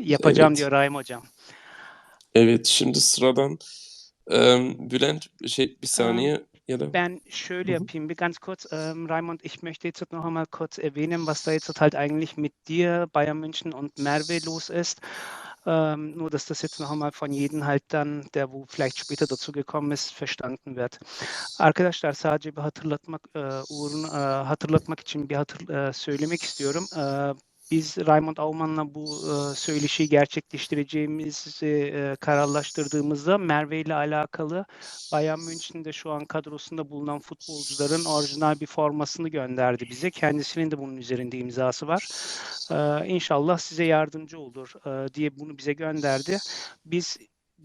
Yapacağım Evet. diyor Rahim hocam. Evet, şimdi sıradan ähm, Bülent şey bir saniye ya da Ben şöyle Mhm. bir ganz kurz, ähm, Raimund, ich möchte jetzt noch einmal kurz erwähnen, was da jetzt halt eigentlich mit dir, Bayern München und Merve los ist. Ähm, nur, dass das jetzt noch einmal von jedem halt dann, der wo vielleicht später dazu gekommen ist, verstanden wird. Arkadaşlar sadece bir hatırlatmak e, uğruna e, hatırlatmak için bir hatır, e, söylemek istiyorum. E, biz Raymond Auman'la bu e, söyleşiyi gerçekleştireceğimizi e, kararlaştırdığımızda Merve ile alakalı Bayern Münch'in şu an kadrosunda bulunan futbolcuların orijinal bir formasını gönderdi bize. Kendisinin de bunun üzerinde imzası var. Ee, inşallah size yardımcı olur e, diye bunu bize gönderdi. Biz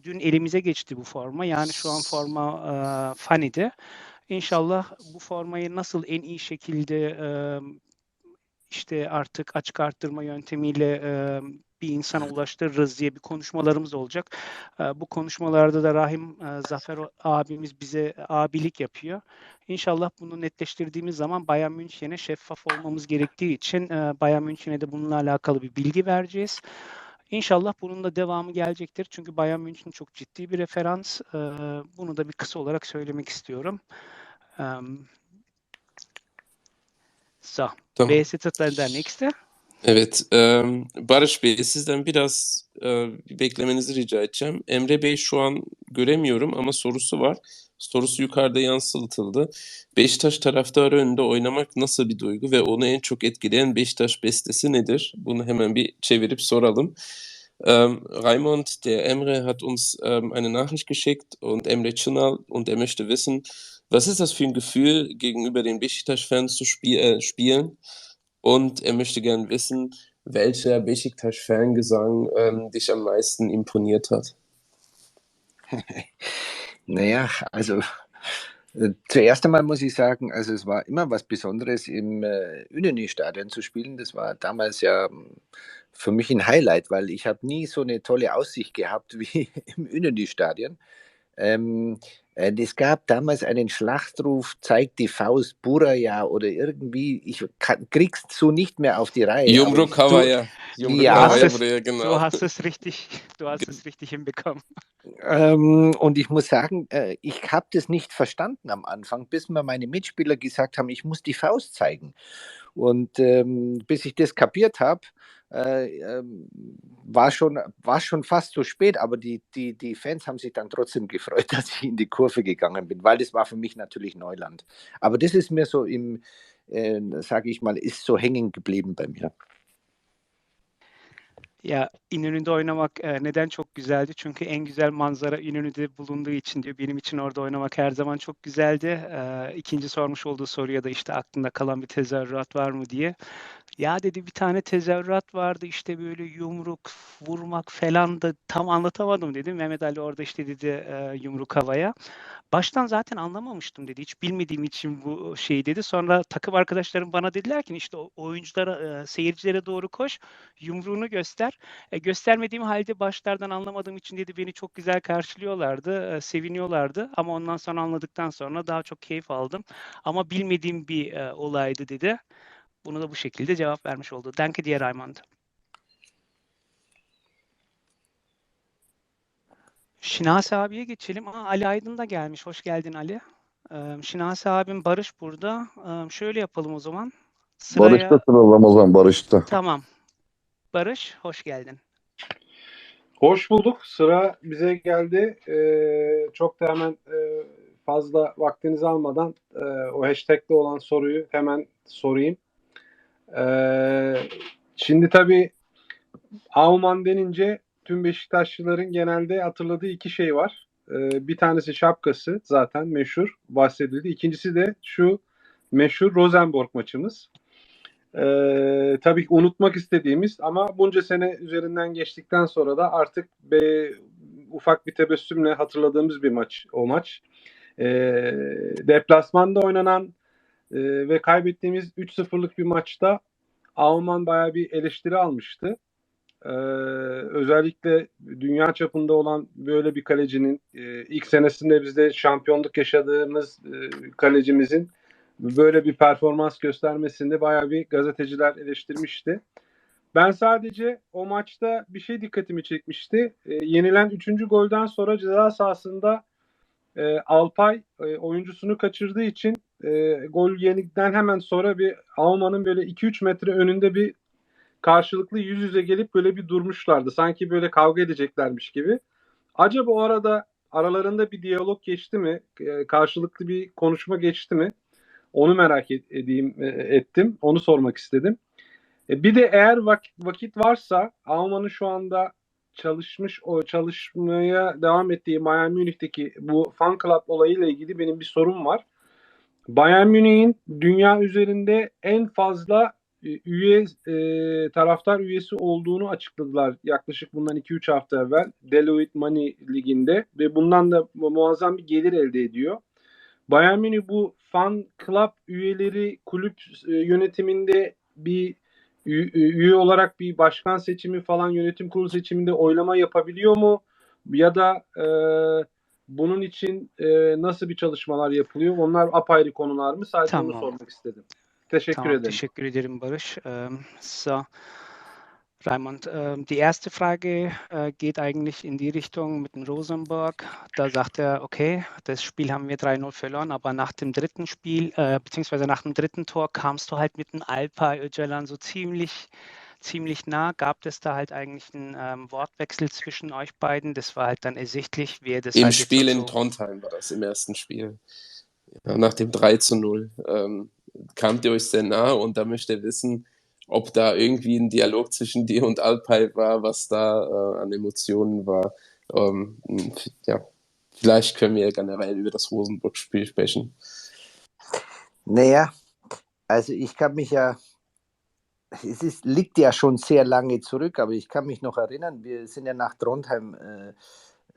dün elimize geçti bu forma. Yani şu an forma e, Fani'de. İnşallah bu formayı nasıl en iyi şekilde e, işte artık açık arttırma yöntemiyle e, bir insana ulaştırırız diye bir konuşmalarımız olacak. E, bu konuşmalarda da Rahim e, Zafer abimiz bize abilik yapıyor. İnşallah bunu netleştirdiğimiz zaman Bayern München'e şeffaf olmamız gerektiği için e, Bayern München'e de bununla alakalı bir bilgi vereceğiz. İnşallah bunun da devamı gelecektir. Çünkü Bayern München çok ciddi bir referans. Bunu da bir kısa olarak söylemek istiyorum. So, Tamam. dann der Nächste? Evet, em, Barış Bey sizden biraz e, beklemenizi rica edeceğim. Emre Bey şu an göremiyorum ama sorusu var. Sorusu yukarıda yansıtıldı. Beşiktaş taraftarı önünde oynamak nasıl bir duygu ve onu en çok etkileyen Beşiktaş bestesi nedir? Bunu hemen bir çevirip soralım. Ähm, Raimund, der Emre hat uns ähm, eine Nachricht geschickt und Emre Çınar und er möchte wissen, was ist das für ein Gefühl, gegenüber den Beşiktaş-Fans zu spie äh, spielen? Und er möchte gern wissen, welcher Besiktas-Fangesang ähm, dich am meisten imponiert hat. Naja, also äh, zuerst einmal muss ich sagen, also es war immer was Besonderes im äh, Üneni-Stadion zu spielen. Das war damals ja ähm, für mich ein Highlight, weil ich habe nie so eine tolle Aussicht gehabt wie im Üneni-Stadion. Ähm, äh, es gab damals einen Schlachtruf, zeigt die Faust Buraya oder irgendwie, ich kann, krieg's so nicht mehr auf die Reihe. Havaya. Yumruk Ja, buraya, Du genau. hast es richtig, du hast es richtig hinbekommen. Ähm, und ich muss sagen, äh, ich habe das nicht verstanden am Anfang, bis mir meine Mitspieler gesagt haben, ich muss die Faust zeigen. Und ähm, bis ich das kapiert habe, äh, ähm, war, schon, war schon fast zu spät, aber die, die, die Fans haben sich dann trotzdem gefreut, dass ich in die Kurve gegangen bin, weil das war für mich natürlich Neuland. Aber das ist mir so im, äh, sage ich mal, ist so hängen geblieben bei mir. Ya İnönü'nde oynamak e, neden çok güzeldi? Çünkü en güzel manzara İnönü'de bulunduğu için diyor. Benim için orada oynamak her zaman çok güzeldi. E, ikinci sormuş olduğu soruya da işte aklında kalan bir tezahürat var mı diye. Ya dedi bir tane tezahürat vardı işte böyle yumruk vurmak falan da tam anlatamadım dedi. Mehmet Ali orada işte dedi e, yumruk havaya. Baştan zaten anlamamıştım dedi. Hiç bilmediğim için bu şey dedi. Sonra takım arkadaşlarım bana dediler ki işte oyunculara, e, seyircilere doğru koş, yumruğunu göster. E, göstermediğim halde başlardan anlamadığım için dedi beni çok güzel karşılıyorlardı, e, seviniyorlardı. Ama ondan sonra anladıktan sonra daha çok keyif aldım. Ama bilmediğim bir e, olaydı dedi. Bunu da bu şekilde cevap vermiş oldu. Danke dir Raymond. Şinasi abiye geçelim. Aa, Ali Aydın da gelmiş. Hoş geldin Ali. Ee, Şinasi abim Barış burada. Ee, şöyle yapalım o zaman. Sıraya... Barış'ta sıra Ramazan Barış'ta. Tamam. Barış, hoş geldin. Hoş bulduk. Sıra bize geldi. Ee, çok da hemen e, fazla vaktinizi almadan e, o hashtag'te olan soruyu hemen sorayım. Ee, şimdi tabii Aumann denince tüm Beşiktaşlıların genelde hatırladığı iki şey var. Ee, bir tanesi şapkası zaten meşhur bahsedildi. İkincisi de şu meşhur Rosenborg maçımız. Ee, tabii ki unutmak istediğimiz ama bunca sene üzerinden geçtikten sonra da artık be, ufak bir tebessümle hatırladığımız bir maç o maç. Ee, deplasmanda oynanan e, ve kaybettiğimiz 3-0'lık bir maçta Alman bayağı bir eleştiri almıştı. Ee, özellikle dünya çapında olan böyle bir kalecinin e, ilk senesinde bizde şampiyonluk yaşadığımız e, kalecimizin böyle bir performans göstermesinde bayağı bir gazeteciler eleştirmişti. Ben sadece o maçta bir şey dikkatimi çekmişti. E, yenilen 3. golden sonra ceza sahasında e, Alpay e, oyuncusunu kaçırdığı için e, gol yenikten hemen sonra bir Alman'ın böyle 2-3 metre önünde bir karşılıklı yüz yüze gelip böyle bir durmuşlardı. Sanki böyle kavga edeceklermiş gibi. Acaba o arada aralarında bir diyalog geçti mi? E, karşılıklı bir konuşma geçti mi? Onu merak ed- edeyim e, ettim. Onu sormak istedim. E, bir de eğer vak- vakit varsa Alman'ın şu anda çalışmış o çalışmaya devam ettiği Bayern Münih'teki bu fan club olayıyla ilgili benim bir sorum var. Bayern Münih'in dünya üzerinde en fazla e, üye taraftar üyesi olduğunu açıkladılar yaklaşık bundan 2-3 hafta evvel Deloitte Money Ligi'nde ve bundan da mu- muazzam bir gelir elde ediyor. Bayern Münih bu fan club üyeleri kulüp e, yönetiminde bir üye olarak bir başkan seçimi falan yönetim kurulu seçiminde oylama yapabiliyor mu? Ya da e, bunun için e, nasıl bir çalışmalar yapılıyor? Onlar apayrı konular mı? Sadece onu Tamam. sormak istedim. Teşekkür Tamam, ederim. teşekkür ederim Barış. Ähm, so, Raimund, ähm, die erste Frage äh, geht eigentlich in die Richtung mit dem Rosenborg. Da sagt er, okay, das Spiel haben wir 3-0 verloren, aber nach dem dritten Spiel, äh, beziehungsweise nach dem dritten Tor kamst du halt mit dem Alpa Öcalan so ziemlich, ziemlich nah. Gab es da halt eigentlich einen ähm, Wortwechsel zwischen euch beiden? Das war halt dann ersichtlich, wer das Im halt Spiel so in Trondheim war das, im ersten Spiel. Ja, nach dem 3 zu 0 ähm, kamt ihr euch sehr nah und da möchte er wissen, ob da irgendwie ein Dialog zwischen dir und Alpay war, was da äh, an Emotionen war. Ähm, ja, vielleicht können wir generell über das Rosenburg-Spiel sprechen. Naja, also ich kann mich ja, es ist, liegt ja schon sehr lange zurück, aber ich kann mich noch erinnern, wir sind ja nach Trondheim, äh,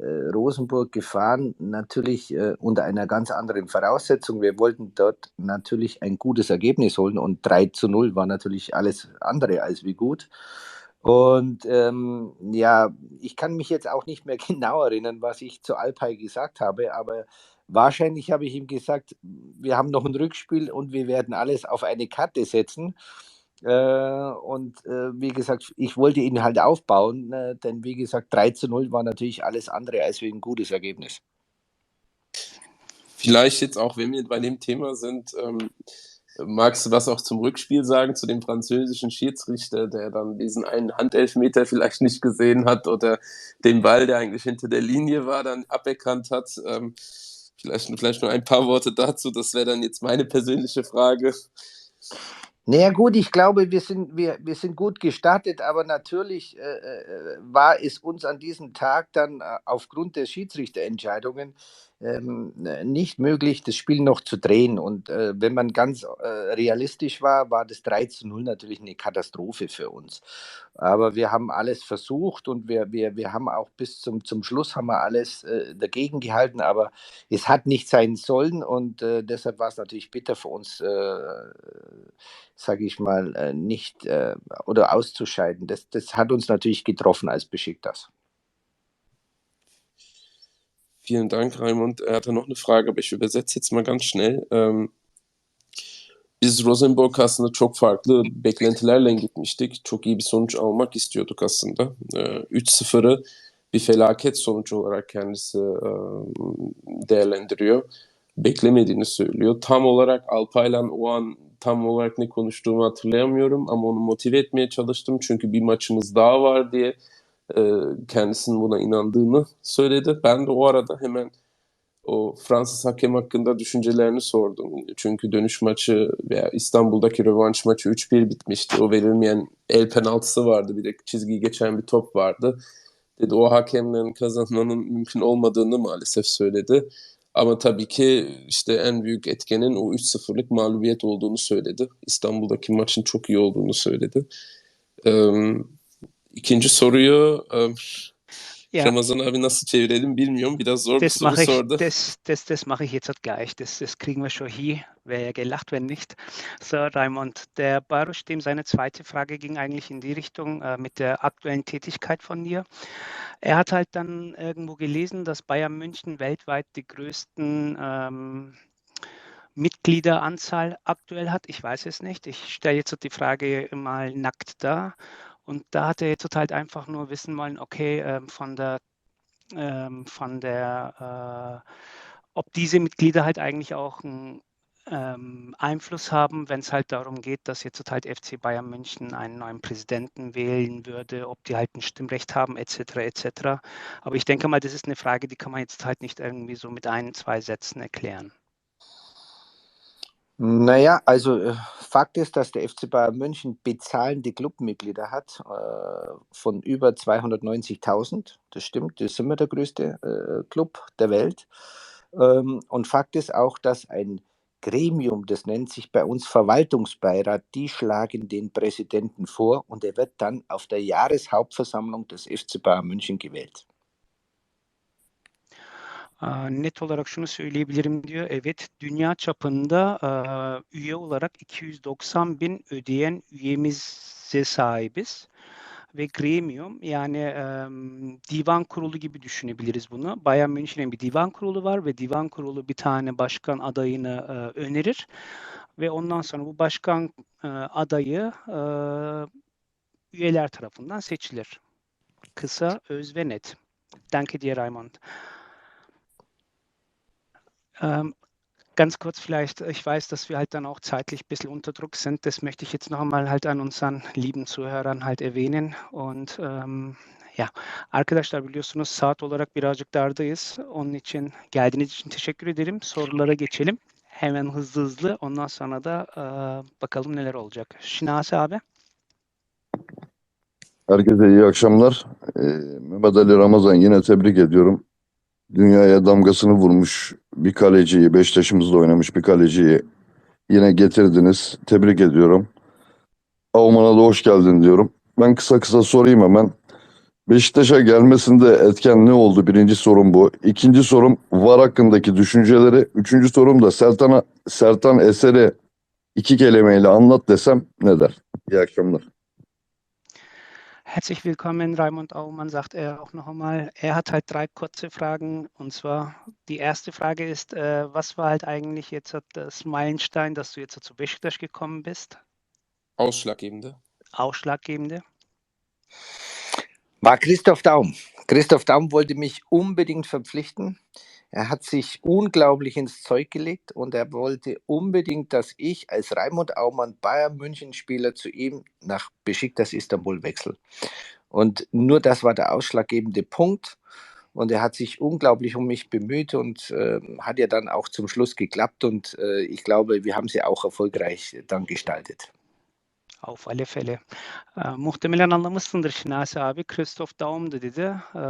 Rosenburg gefahren, natürlich äh, unter einer ganz anderen Voraussetzung. Wir wollten dort natürlich ein gutes Ergebnis holen und 3 zu 0 war natürlich alles andere als wie gut. Und ähm, ja, ich kann mich jetzt auch nicht mehr genau erinnern, was ich zu Alpay gesagt habe, aber wahrscheinlich habe ich ihm gesagt, wir haben noch ein Rückspiel und wir werden alles auf eine Karte setzen. Äh, und äh, wie gesagt, ich wollte ihn halt aufbauen, äh, denn wie gesagt, 3 zu 0 war natürlich alles andere als ein gutes Ergebnis. Vielleicht jetzt auch, wenn wir bei dem Thema sind, ähm, magst du was auch zum Rückspiel sagen, zu dem französischen Schiedsrichter, der dann diesen einen Handelfmeter vielleicht nicht gesehen hat oder den Ball, der eigentlich hinter der Linie war, dann aberkannt hat? Ähm, vielleicht, vielleicht nur ein paar Worte dazu. Das wäre dann jetzt meine persönliche Frage. Naja gut, ich glaube, wir sind, wir, wir sind gut gestartet, aber natürlich äh, äh, war es uns an diesem Tag dann äh, aufgrund der Schiedsrichterentscheidungen ähm, nicht möglich, das Spiel noch zu drehen. Und äh, wenn man ganz äh, realistisch war, war das 3 zu 0 natürlich eine Katastrophe für uns. Aber wir haben alles versucht und wir, wir, wir haben auch bis zum, zum Schluss haben wir alles äh, dagegen gehalten, aber es hat nicht sein sollen und äh, deshalb war es natürlich bitter für uns, äh, sage ich mal, äh, nicht oder auszuscheiden. Das, das hat uns natürlich getroffen als Besiktas. Vielen Dank, Raimund. Er hatte noch eine Frage, aber ich übersetze jetzt mal ganz schnell. Ähm, biz Rosenborg aslında çok farklı beklentilerle gitmiştik. Çok iyi bir sonuç almak istiyorduk aslında. Ee, 3-0'ı bir felaket sonuç olarak kendisi e, değerlendiriyor. Beklemediğini söylüyor. Tam olarak Alpay'la o an tam olarak ne konuştuğumu hatırlayamıyorum ama onu motive etmeye çalıştım. Çünkü bir maçımız daha var diye e, kendisinin buna inandığını söyledi. Ben de o arada hemen o Fransız hakem hakkında düşüncelerini sordum. Çünkü dönüş maçı veya İstanbul'daki rövanş maçı 3-1 bitmişti. O verilmeyen el penaltısı vardı. Bir de çizgiyi geçen bir top vardı. Dedi o hakemlerin kazanmanın mümkün olmadığını maalesef söyledi. Ama tabii ki işte en büyük etkenin o 3-0'lık mağlubiyet olduğunu söyledi. İstanbul'daki maçın çok iyi olduğunu söyledi. Ee, ikinci soruyu e, Ja. Ramazan abi nasıl çevirelim bilmiyorum. Biraz zor bir Das soru mache ich, sordu. das, das, das mache ich jetzt halt gleich. Das, das kriegen wir schon hin. Wäre ja gelacht, wenn nicht. So, Raimund, der Baruch, dem seine zweite Frage ging eigentlich in die Richtung äh, mit der aktuellen Tätigkeit von dir. Er hat halt dann irgendwo gelesen, dass Bayern München weltweit die größten ähm, Mitgliederanzahl aktuell hat. Ich weiß es nicht. Ich stelle jetzt so die Frage mal nackt dar. Und da hat er jetzt halt einfach nur wissen wollen, okay, ähm, von der, ähm, von der, äh, ob diese Mitglieder halt eigentlich auch ein ähm, Einfluss haben, wenn es halt darum geht, dass jetzt halt FC Bayern München einen neuen Präsidenten wählen würde, ob die halt ein Stimmrecht haben, etc. etc. Aber ich denke mal, das ist eine Frage, die kann man jetzt halt nicht irgendwie so mit ein, zwei Sätzen erklären. Naja, also äh, Fakt ist, dass der FC Bayern München bezahlende Clubmitglieder hat äh, von über 290.000. Das stimmt, das ist immer der größte äh, Club der Welt. Ähm, und Fakt ist auch, dass ein Gremium, das nennt sich bei uns Verwaltungsbeirat, die schlagen den Präsidenten vor und er wird dann auf der Jahreshauptversammlung des FC Bayern München gewählt. Net olarak şunu söyleyebilirim diyor. Evet, dünya çapında üye olarak 290 bin ödeyen üyemize sahibiz. ve gremium yani e, divan kurulu gibi düşünebiliriz bunu. Bayern Münih'in bir divan kurulu var ve divan kurulu bir tane başkan adayını e, önerir ve ondan sonra bu başkan e, adayı e, üyeler tarafından seçilir. Kısa, öz ve net. Danke dir, Raimond. Ähm, ganz kurz vielleicht, ich weiß, dass wir halt dann auch zeitlich ein bisschen unter Druck sind. Das möchte ich jetzt noch einmal halt an unseren lieben Zuhörern halt erwähnen. Und ähm, ya arkadaşlar biliyorsunuz saat olarak birazcık dardayız. Onun için geldiğiniz için teşekkür ederim. Sorulara geçelim. Hemen hızlı hızlı. Ondan sonra da e, bakalım neler olacak. Şinasi abi. Herkese iyi akşamlar. Ee, Mehmet Ali Ramazan yine tebrik ediyorum. Dünyaya damgasını vurmuş bir kaleciyi, Beşiktaş'ımızda oynamış bir kaleciyi yine getirdiniz. Tebrik ediyorum. Avman'a da hoş geldin diyorum. Ben kısa kısa sorayım hemen. Beşiktaş'a gelmesinde etken ne oldu? Birinci sorum bu. İkinci sorum VAR hakkındaki düşünceleri. Üçüncü sorum da Sertan'a Sertan Eser'i iki kelimeyle anlat desem ne der? İyi akşamlar. Herzlich willkommen, Raimund Aumann, sagt er auch noch einmal. Er hat halt drei kurze Fragen. Und zwar, die erste Frage ist, äh, was war halt eigentlich jetzt das Meilenstein, dass du jetzt zu Besiktas gekommen bist? Ausschlaggebende. Ausschlaggebende? War Christoph Daum. Christoph Daum wollte mich unbedingt verpflichten. Er hat sich unglaublich ins Zeug gelegt und er wollte unbedingt, dass ich als Raimund Aumann Bayern München Spieler zu ihm nach Besiktas Istanbul wechsle. Und nur das war der ausschlaggebende Punkt. Und er hat sich unglaublich um mich bemüht und äh, hat ja dann auch zum Schluss geklappt. Und äh, ich glaube, wir haben sie auch erfolgreich dann gestaltet. Auf alle Fälle. E, muhtemelen anlamışsındır Şinasi abi. Christoph Daum'du dedi. E,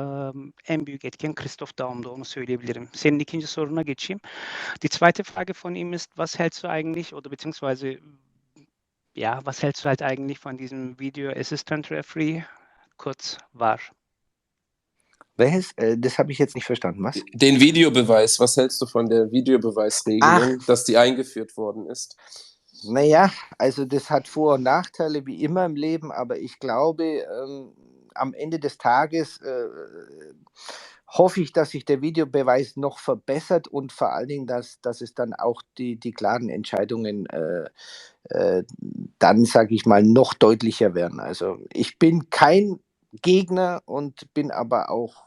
en büyük etken Christoph Daum'du onu söyleyebilirim. Senin ikinci soruna geçeyim. Die zweite Frage von ihm ist, was hältst du eigentlich oder beziehungsweise ja, was hältst du halt eigentlich von diesem Video Assistant Referee, kurz VAR? Welches? Äh, das habe ich jetzt nicht verstanden. Was? Den Videobeweis. Was hältst du von der Videobeweisregelung, Ach. dass die eingeführt worden ist? Naja, also das hat Vor- und Nachteile wie immer im Leben, aber ich glaube, ähm, am Ende des Tages äh, hoffe ich, dass sich der Videobeweis noch verbessert und vor allen Dingen, dass, dass es dann auch die, die klaren Entscheidungen äh, äh, dann, sage ich mal, noch deutlicher werden. Also ich bin kein Gegner und bin aber auch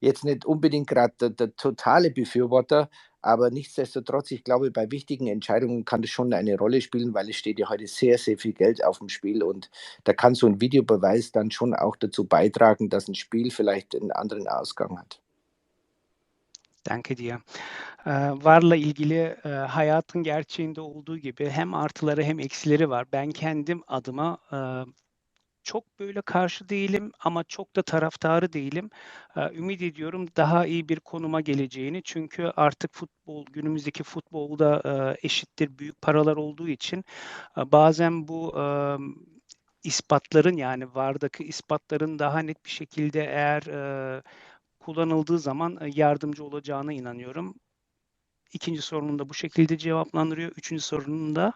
jetzt nicht unbedingt gerade der, der totale Befürworter, aber nichtsdestotrotz, ich glaube, bei wichtigen Entscheidungen kann das schon eine Rolle spielen, weil es steht ja heute sehr, sehr viel Geld auf dem Spiel und da kann so ein Videobeweis dann schon auch dazu beitragen, dass ein Spiel vielleicht einen anderen Ausgang hat. Danke dir. Ee, VAR'la ilgili e, hayatın gerçeğinde olduğu gibi hem artıları hem eksileri var. Ben kendim adıma e, çok böyle karşı değilim ama çok da taraftarı değilim. Ee, ümit ediyorum daha iyi bir konuma geleceğini. Çünkü artık futbol günümüzdeki futbolda e, eşittir büyük paralar olduğu için e, bazen bu e, ispatların yani VAR'daki ispatların daha net bir şekilde eğer kullanıldığı zaman yardımcı olacağına inanıyorum. İkinci sorunun da bu şekilde cevaplandırıyor. Üçüncü sorunun da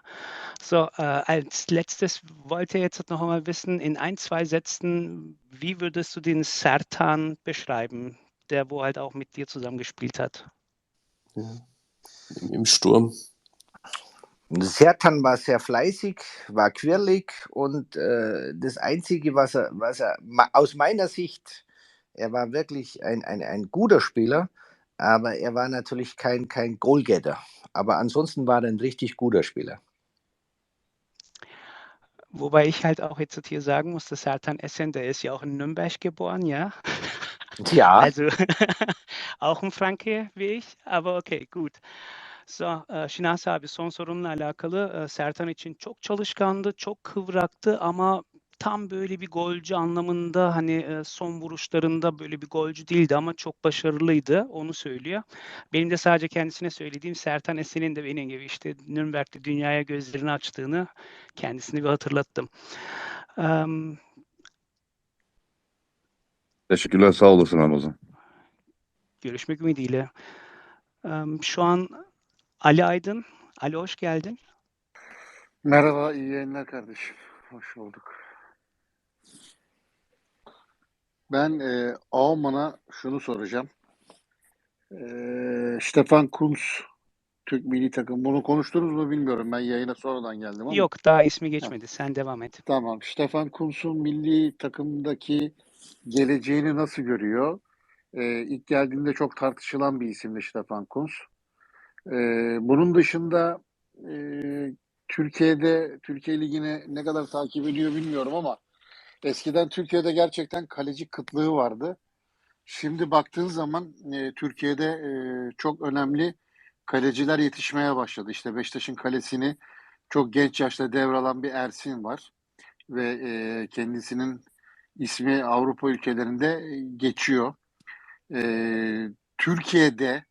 so äh, als letztes wollte ich jetzt noch einmal wissen, in ein, zwei Sätzen, wie würdest du den Sertan beschreiben, der wo halt auch mit dir zusammen gespielt hat? Ja. Im Sturm. Sertan war sehr fleißig, war quirlig und äh, das Einzige, was er, was er aus meiner Sicht, er war wirklich ein, ein, ein guter Spieler, aber er war natürlich kein, kein Goalgetter. Aber ansonsten war er ein richtig guter Spieler. Wobei ich halt auch jetzt hier sagen muss, dass Sertan Essen, der ist ja auch in Nürnberg geboren, ja. Ja. Also auch ein Franke wie ich, aber okay, gut. So, Şinasi abi son sorunla alakalı Sertan için çok çalışkandı, çok kıvraktı ama tam böyle bir golcü anlamında hani son vuruşlarında böyle bir golcü değildi ama çok başarılıydı. Onu söylüyor. Benim de sadece kendisine söylediğim Sertan Esen'in de benim gibi işte Nürnberg'de dünyaya gözlerini açtığını kendisine bir hatırlattım. Um, Teşekkürler sağ olasın Ramazan. Görüşmek ümidiyle. Um, şu an Ali Aydın. Ali hoş geldin. Merhaba, iyi yayınlar kardeşim. Hoş bulduk. Ben e, Auman'a şunu soracağım. E, Stefan Kunz, Türk milli takım. Bunu konuştunuz mu bilmiyorum. Ben yayına sonradan geldim ama. Yok, daha ismi geçmedi. Ha. Sen devam et. Tamam. Stefan Kunz'un milli takımdaki geleceğini nasıl görüyor? E, ilk geldiğinde çok tartışılan bir isimdi Stefan Kunz. E, bunun dışında e, Türkiye'de Türkiye Ligi'ni ne kadar takip ediyor bilmiyorum ama eskiden Türkiye'de gerçekten kaleci kıtlığı vardı. Şimdi baktığın zaman e, Türkiye'de e, çok önemli kaleciler yetişmeye başladı. İşte Beşiktaş'ın kalesini çok genç yaşta devralan bir Ersin var ve e, kendisinin ismi Avrupa ülkelerinde geçiyor. E, Türkiye'de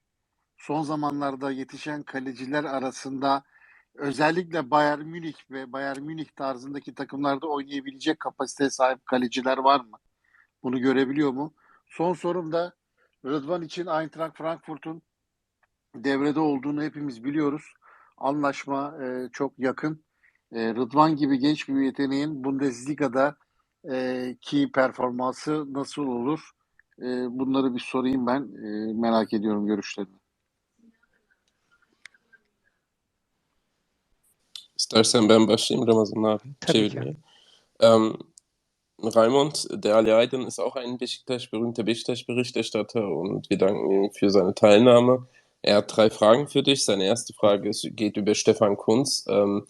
son zamanlarda yetişen kaleciler arasında özellikle Bayern Münih ve Bayern Münih tarzındaki takımlarda oynayabilecek kapasiteye sahip kaleciler var mı? Bunu görebiliyor mu? Son sorum da Rıdvan için Eintracht Frankfurt'un devrede olduğunu hepimiz biliyoruz. Anlaşma e, çok yakın. E, Rıdvan gibi genç bir yeteneğin Bundesliga'da e, ki performansı nasıl olur? E, bunları bir sorayım ben. E, merak ediyorum görüşlerini. İstersen ben başlayayım Ramazan abi. Tabii ki. Ähm, Raimund, der Ali Aydın ist auch ein Besiktas, berühmter Besiktas-Berichterstatter und wir danken ihm für seine Teilnahme. Er hat drei Fragen für dich. Seine erste Frage ist, geht über Stefan Kunz. Ähm,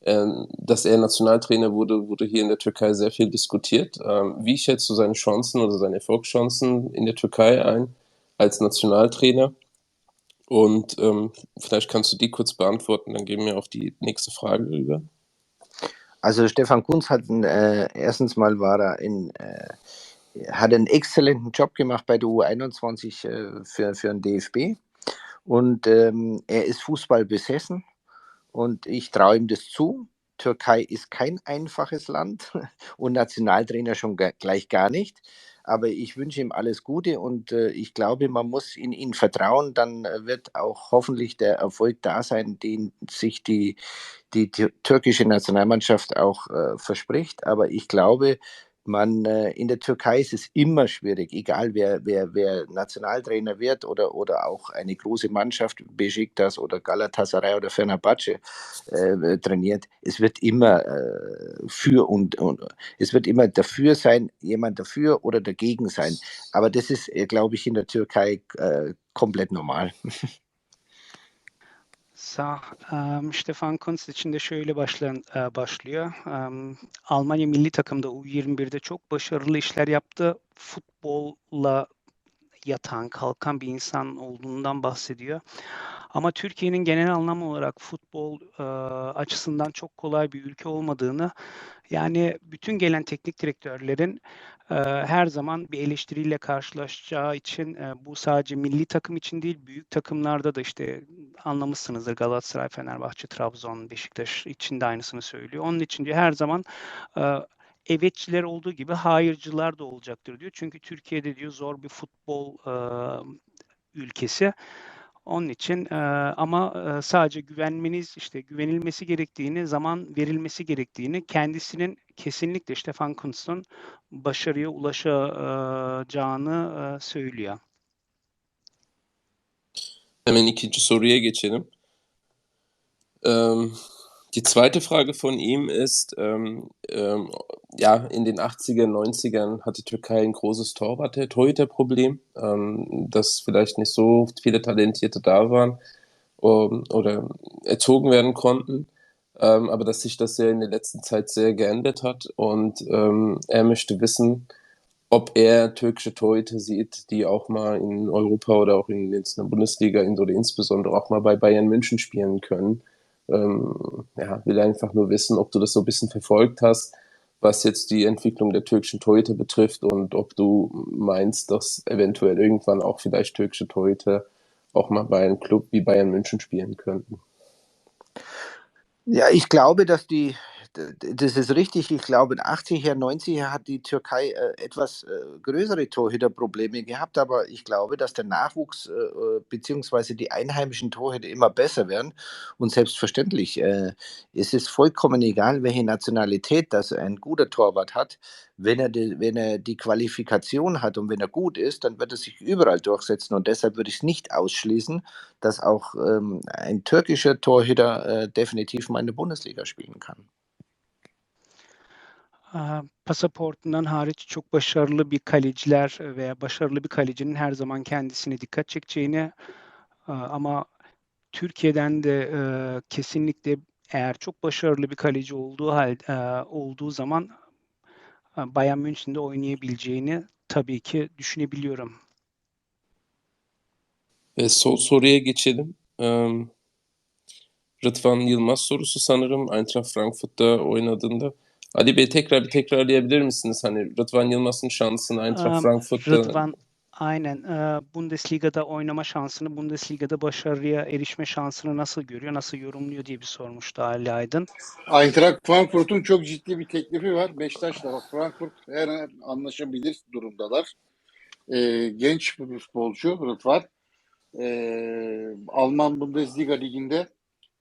äh, dass er Nationaltrainer wurde, wurde hier in der Türkei sehr viel diskutiert. Ähm, wie schätzt du seine Chancen oder seine Erfolgschancen in der Türkei ein als Nationaltrainer? Und ähm, vielleicht kannst du die kurz beantworten, dann gehen wir auf die nächste Frage über. Also Stefan Kunz hat äh, erstens mal war er in äh, hat einen exzellenten Job gemacht bei der U21 äh, für, für den DFB und ähm, er ist Fußball besessen und ich traue ihm das zu. Türkei ist kein einfaches Land und Nationaltrainer schon gleich gar nicht aber ich wünsche ihm alles Gute und äh, ich glaube, man muss in ihn vertrauen. Dann äh, wird auch hoffentlich der Erfolg da sein, den sich die, die, türkische Nationalmannschaft auch äh, verspricht. Aber ich glaube, man äh, in der Türkei ist es immer schwierig, egal wer, wer, wer Nationaltrainer wird oder, oder auch eine große Mannschaft, Besiktas oder Galatasaray oder Fenerbahce äh, trainiert. Es wird immer äh, für und, und es wird immer dafür sein, jemand dafür oder dagegen sein. Aber das ist, äh, glaube ich, in der Türkei äh, komplett normal. Sağ. Um, Stefan Kuntz için de şöyle başlayan, başlıyor. Um, Almanya milli takımda U21'de çok başarılı işler yaptı. Futbolla yatan, kalkan bir insan olduğundan bahsediyor. Ama Türkiye'nin genel anlam olarak futbol e, açısından çok kolay bir ülke olmadığını, yani bütün gelen teknik direktörlerin e, her zaman bir eleştiriyle karşılaşacağı için e, bu sadece milli takım için değil, büyük takımlarda da işte anlamışsınızdır Galatasaray, Fenerbahçe, Trabzon, Beşiktaş için de aynısını söylüyor. Onun için diyor her zaman e, evetçiler olduğu gibi hayırcılar da olacaktır diyor. Çünkü Türkiye'de diyor zor bir futbol e, ülkesi. Onun için e, ama e, sadece güvenmeniz işte güvenilmesi gerektiğini, zaman verilmesi gerektiğini, kendisinin kesinlikle Stefan Kuntz'un başarıya ulaşacağını e, söylüyor. Hemen ikinci soruya geçelim. Ähm, die zweite Frage von ihm ist, ähm, ähm, ja, in den 80er, 90ern hat die Türkei ein großes Torhüterproblem, ähm, dass vielleicht nicht so viele Talentierte da waren um, oder erzogen werden konnten, ähm, aber dass sich das ja in der letzten Zeit sehr geändert hat und ähm, er möchte wissen, ob er türkische Torhüter sieht, die auch mal in Europa oder auch in, in der Bundesliga in, oder insbesondere auch mal bei Bayern München spielen können. Ähm, ja, will einfach nur wissen, ob du das so ein bisschen verfolgt hast, was jetzt die Entwicklung der türkischen Torhüter betrifft und ob du meinst, dass eventuell irgendwann auch vielleicht türkische Torhüter auch mal bei einem Club wie Bayern München spielen könnten. Ja, ich glaube, dass die das ist richtig. Ich glaube, in 80er, 90er hat die Türkei äh, etwas äh, größere Torhüterprobleme gehabt, aber ich glaube, dass der Nachwuchs äh, bzw. die einheimischen Torhüter immer besser werden. Und selbstverständlich äh, ist es vollkommen egal, welche Nationalität das ein guter Torwart hat. Wenn er, die, wenn er die Qualifikation hat und wenn er gut ist, dann wird er sich überall durchsetzen. Und deshalb würde ich es nicht ausschließen, dass auch ähm, ein türkischer Torhüter definitiv mal in der Bundesliga spielen kann. Pasaportundan hariç çok başarılı bir kaleciler veya başarılı bir kalecinin her zaman kendisine dikkat çekeceğini ama Türkiye'den de kesinlikle eğer çok başarılı bir kaleci olduğu hal olduğu zaman Bayern Münch'de oynayabileceğini tabii ki düşünebiliyorum. Ve son soruya geçelim. Rıdvan Yılmaz sorusu sanırım Eintracht Frankfurt'ta oynadığında. Ali Bey tekrar bir tekrarlayabilir misiniz? Hani Rıdvan Yılmaz'ın şansını Eintracht Um, Frankfurt'ta Rıdvan aynen Bundesliga'da oynama şansını, Bundesliga'da başarıya erişme şansını nasıl görüyor, nasıl yorumluyor diye bir sormuştu Ali Aydın. Eintracht Frankfurt'un çok ciddi bir teklifi var. Beşiktaş'la Frankfurt her an anlaşabilir durumdalar. Ee, genç bir futbolcu Rıdvan. Ee, Alman Bundesliga liginde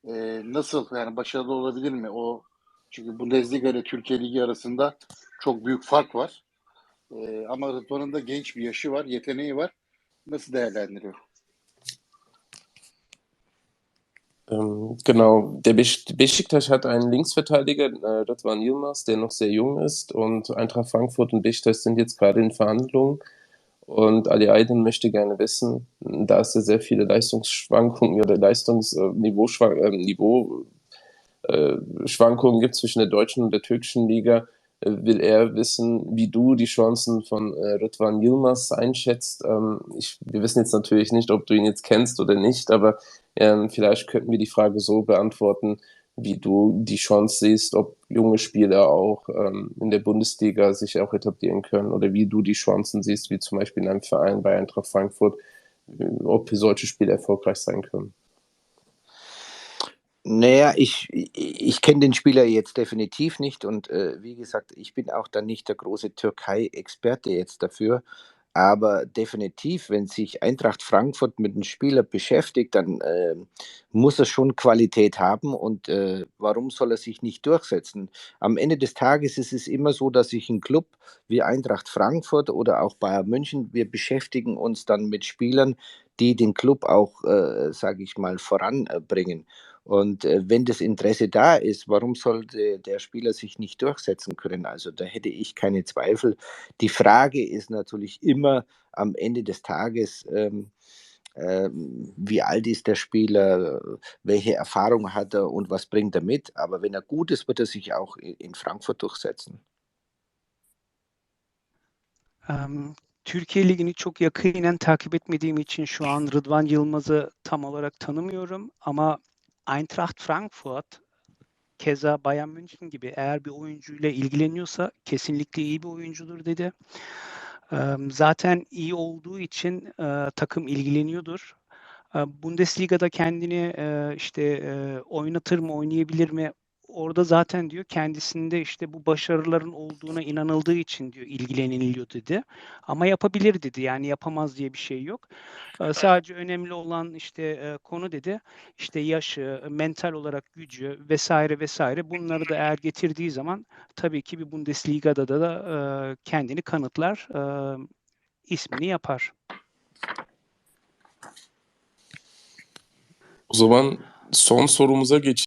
e, nasıl yani başarılı olabilir mi? O çünkü Bundesliga ile Türkiye Ligi arasında çok büyük fark var. Ee, ama Rıdvan'ın da genç bir yaşı var, yeteneği var. Nasıl değerlendiriyor? Ähm, genau, der Besiktas hat einen Linksverteidiger, äh, Rıdvan Yilmaz, der noch sehr jung ist und Eintracht Frankfurt und Besiktas sind jetzt gerade in Verhandlungen und Ali Aydin möchte gerne wissen, da es ja sehr viele Leistungsschwankungen oder Leistungsniveauschwankungen äh, äh, Schwankungen gibt zwischen der deutschen und der türkischen Liga, äh, will er wissen, wie du die Chancen von äh, Rıdvan Yilmaz einschätzt. Ähm, ich, wir wissen jetzt natürlich nicht, ob du ihn jetzt kennst oder nicht, aber ähm, vielleicht könnten wir die Frage so beantworten, wie du die Chance siehst, ob junge Spieler auch ähm, in der Bundesliga sich auch etablieren können oder wie du die Chancen siehst, wie zum Beispiel in einem Verein bei Eintracht Frankfurt, äh, ob solche Spiele erfolgreich sein können. Naja, ich, ich, kenne den Spieler jetzt definitiv nicht und äh, wie gesagt, ich bin auch dann nicht der große Türkei-Experte jetzt dafür. Aber definitiv, wenn sich Eintracht Frankfurt mit einem Spieler beschäftigt, dann äh, muss er schon Qualität haben und äh, warum soll er sich nicht durchsetzen? Am Ende des Tages ist es immer so, dass sich ein Club wie Eintracht Frankfurt oder auch Bayern München, wir beschäftigen uns dann mit Spielern, die den Club auch, äh, sage ich mal, voranbringen. Und äh, wenn das Interesse da ist, warum sollte der Spieler sich nicht durchsetzen können? Also da hätte ich keine Zweifel. Die Frage ist natürlich immer am Ende des Tages, ähm, ähm, wie alt ist der Spieler, welche Erfahrung hat er und was bringt er mit. Aber wenn er gut ist, wird er sich auch in Frankfurt durchsetzen. Um, Türkiye Ligi'ni çok yakinen takip etmediğim için şu an Rıdvan Yılmaz'ı tam olarak tanımıyorum ama Eintracht Frankfurt keza Bayern München gibi eğer bir oyuncuyla ilgileniyorsa kesinlikle iyi bir oyuncudur dedi. Zaten iyi olduğu için takım ilgileniyordur. Bundesliga'da kendini işte oynatır mı, oynayabilir mi? Orada zaten diyor kendisinde işte bu başarıların olduğuna inanıldığı için diyor ilgileniliyor dedi. Ama yapabilir dedi. Yani yapamaz diye bir şey yok. Ee, sadece önemli olan işte e, konu dedi işte yaşı, mental olarak gücü vesaire vesaire bunları da eğer getirdiği zaman tabii ki bir Bundesliga'da da, da e, kendini kanıtlar, e, ismini yapar. O zaman son sorumuza geç